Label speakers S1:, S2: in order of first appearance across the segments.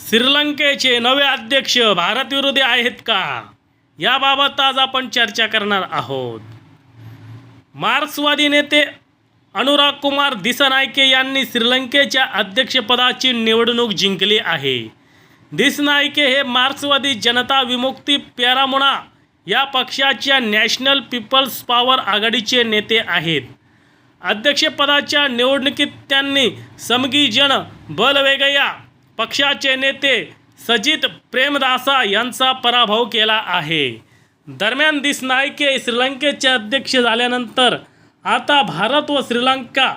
S1: श्रीलंकेचे नवे अध्यक्ष भारतविरोधी आहेत का? याबाबत आज आपण चर्चा करणार आहोत. मार्क्सवादी नेते अनुराग कुमार दिसनायके यांनी श्रीलंकेच्या अध्यक्षपदाची निवडणूक जिंकली आहे. दिसनायके हे मार्क्सवादी जनता विमुक्ती पेरामुणा या पक्षाच्या नॅशनल पीपल्स पॉवर आघाडीचे नेते आहेत. अध्यक्षपदाच्या निवडणुकीत त्यांनी समगी जन बलवेगया पक्षाचे नेते सजित प्रेमदासा यांचा पराभव केला आहे. दरम्यान दिसनायके श्रीलंकेचे अध्यक्ष झाल्यानंतर आता भारत व श्रीलंका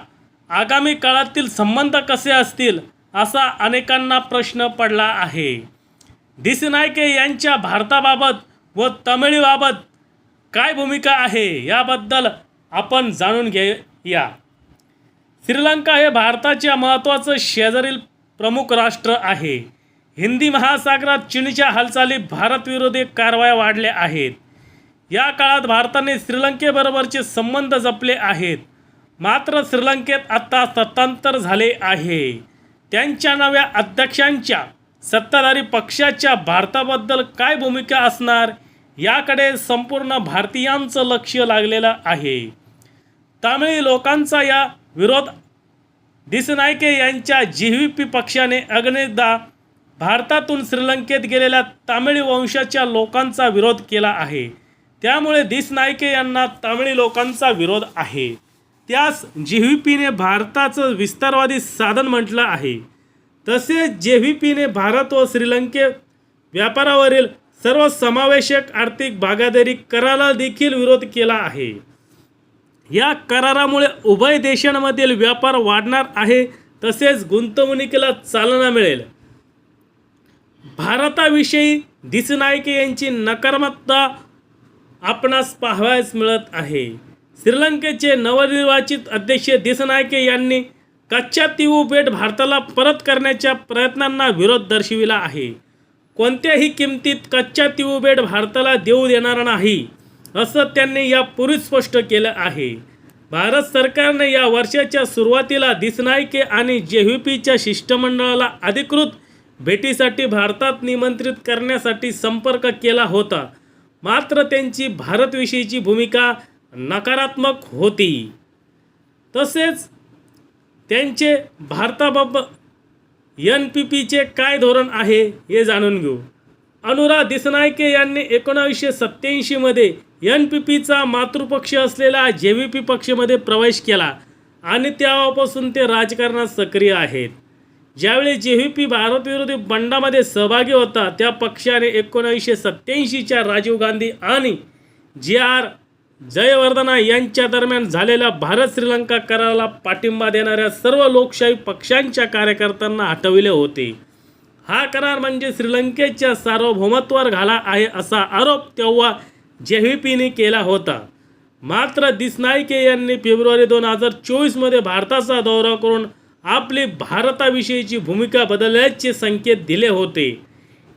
S1: आगामी काळातील संबंध कसे असतील असा अनेकांना प्रश्न पडला आहे. दिसनायके यांच्या भारताबाबत व तमिळीबाबत काय भूमिका आहे याबद्दल आपण जाणून घेऊया. श्रीलंका हे भारताच्या महत्त्वाचं शेजारील प्रमुख राष्ट्र आहे. हिंदी महासागरात चीनच्या हालचाली भारतविरोधी कारवाया वाढल्या आहेत. या काळात भारताने श्रीलंकेबरोबरचे संबंध जपले आहेत. मात्र श्रीलंकेत आत्ता सत्तांतर झाले आहे. त्यांच्या नव्या अध्यक्षांच्या सत्ताधारी पक्षाच्या भारताबद्दल काय भूमिका असणार याकडे संपूर्ण भारतीयांचं लक्ष लागलेलं आहे. तामिळी लोकांचा या विरोध दिसनायके यांच्या जी व्ही पी पक्षाने अगणितदा भारतातून श्रीलंकेत गेलेल्या तामिळी वंशाच्या लोकांचा विरोध केला आहे. त्यामुळे दिसनायके यांना तामिळी लोकांचा विरोध आहे. त्यास जी व्ही पीने भारताचं विस्तारवादी साधन म्हटलं आहे. तसेच जे व्ही पीने भारत व श्रीलंके व्यापारावरील सर्व समावेशक आर्थिक भागादारी कराला देखील विरोध केला आहे. या करारामुळे उभय देशांमधील व्यापार वाढणार आहे तसेच गुंतवणुकीला चालना मिळेल. भारताविषयी दिसनायके यांची नकारात्मकता आपणास पाहावयास मिळत आहे. श्रीलंकेचे नवनिर्वाचित अध्यक्ष दिसनायके यांनी कच्च्या तिऊ बेट भारताला परत करण्याच्या प्रयत्नांना विरोध दर्शविला आहे. कोणत्याही किमतीत कच्च्या तिऊ बेट भारताला देऊ देणार नाही. असं त्यांनी यापूर्वी स्पष्ट केलं आहे. भारत सरकारने या वर्षाच्या सुरुवातीला दिसनायके आणि जे व्ही पीच्या शिष्टमंडळाला अधिकृत भेटीसाठी भारतात निमंत्रित करण्यासाठी संपर्क केला होता. मात्र त्यांची भारतविषयीची भूमिका नकारात्मक होती. तसेच त्यांचे भारताबाबत एन पी पीचे काय धोरण आहे हे जाणून घेऊ. अनुरा दिसनायके यांनी एकोणावीसशे सत्त्याऐंशीमध्ये एन पी पीचा मातृपक्ष असलेला जे व्ही पी पक्षामध्ये प्रवेश केला आणि तेव्हापासून ते राजकारणात सक्रिय आहेत. ज्यावेळी जे व्ही पी भारतविरोधी बंडामध्ये सहभागी होता त्या पक्षाने एकोणावीसशे सत्त्याऐंशीच्या राजीव गांधी आणि जे आर जयवर्धना यांच्या दरम्यान झालेल्या भारत श्रीलंका कराराला पाठिंबा देणाऱ्या सर्व लोकशाही पक्षांच्या कार्यकर्त्यांना हटविले होते. हा करार म्हणजे श्रीलंकेच्या सार्वभौमत्वावर घाला आहे असा आरोप तेव्हा जे पीने केला होता. मात्र दिसनायके यांनी फेब्रुवारी दोन हजार चोवीसमध्ये भारताचा दौरा करून आपली भारताविषयीची भूमिका बदलल्याचे संकेत दिले होते.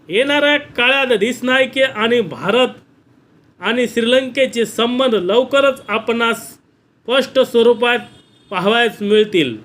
S1: येणाऱ्या काळात दिसनायके आणि भारत आणि श्रीलंकेचे संबंध लवकरच आपणास स्पष्ट स्वरूपात पाहावयास मिळतील.